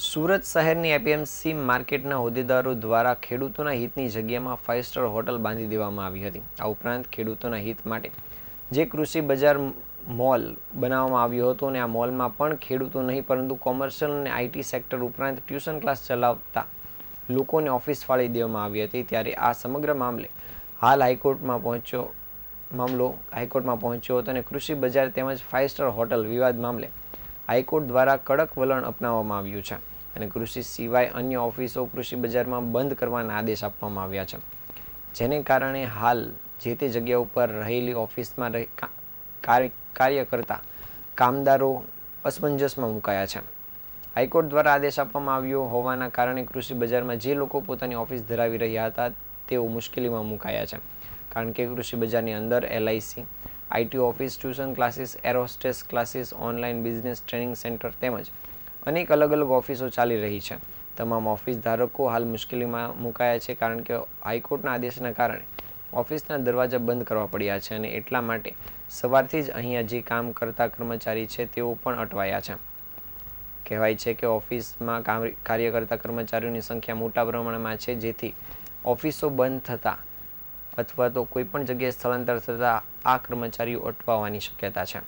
સુરત શહેરની એપીએમસી માર્કેટના હોદ્દેદારો દ્વારા ખેડૂતોના હિતની જગ્યામાં ફાઇવ સ્ટાર હોટલ બાંધી દેવામાં આવી હતી. આ ઉપરાંત ખેડૂતોના હિત માટે જે કૃષિ બજાર મોલ બનાવવામાં આવ્યો હતો અને આ મોલમાં પણ ખેડૂતો નહીં, પરંતુ કોમર્શિયલ અને આઈટી સેક્ટર ઉપરાંત ટ્યુશન ક્લાસ ચલાવતા લોકોને ઓફિસ ફાળી દેવામાં આવી હતી. ત્યારે આ સમગ્ર મામલે હાલ હાઈકોર્ટમાં પહોંચ્યો મામલો, હાઈકોર્ટમાં પહોંચ્યો હતો અને કૃષિ બજાર તેમજ ફાઇવ સ્ટાર હોટલ વિવાદ મામલે હાઈકોર્ટ દ્વારા કડક વલણ અપનાવવામાં આવ્યું છે. અને કૃષિ સિવાય અન્ય ઓફિસો કૃષિ બજારમાં બંધ કરવાના આદેશ આપવામાં આવ્યા છે. જેને કારણે હાલ જે તે જગ્યા ઉપર રહેલી ઓફિસમાં કાર્ય કરતા કામદારો અસમંજસમાં મુકાયા છે. હાઈકોર્ટ દ્વારા આદેશ આપવામાં આવ્યો હોવાના કારણે કૃષિ બજારમાં જે લોકો પોતાની ઓફિસ ધરાવી રહ્યા હતા, તેઓ મુશ્કેલીમાં મુકાયા છે. કારણ કે કૃષિ બજારની અંદર LIC IT office, tuition classes, air hostess classes, online business training centre તેમજ અનેક અલગ અલગ ઓફિસો ચાલી રહી છે. તમામ ઓફિસ ધારકો હાલ મુશ્કેલીમાં મુકાયા છે કારણ કે હાઈકોર્ટના આદેશના કારણે ઓફિસના દરવાજા બંધ કરવા પડ્યા છે અને એટલા માટે સવારથી જ અહીંયા જે કામ કરતા કર્મચારી છે તેઓ પણ અટવાયા છે. કહેવાય છે કે ઓફિસમાં કામ કાર્ય કરતા કર્મચારીઓની સંખ્યા મોટા પ્રમાણમાં છે, જેથી ઓફિસો બંધ થતાં અથવા તો કોઈ પણ જગ્યાએ સ્થળાંતર થતાં આ કર્મચારીઓ અટવાવાની શક્યતા છે.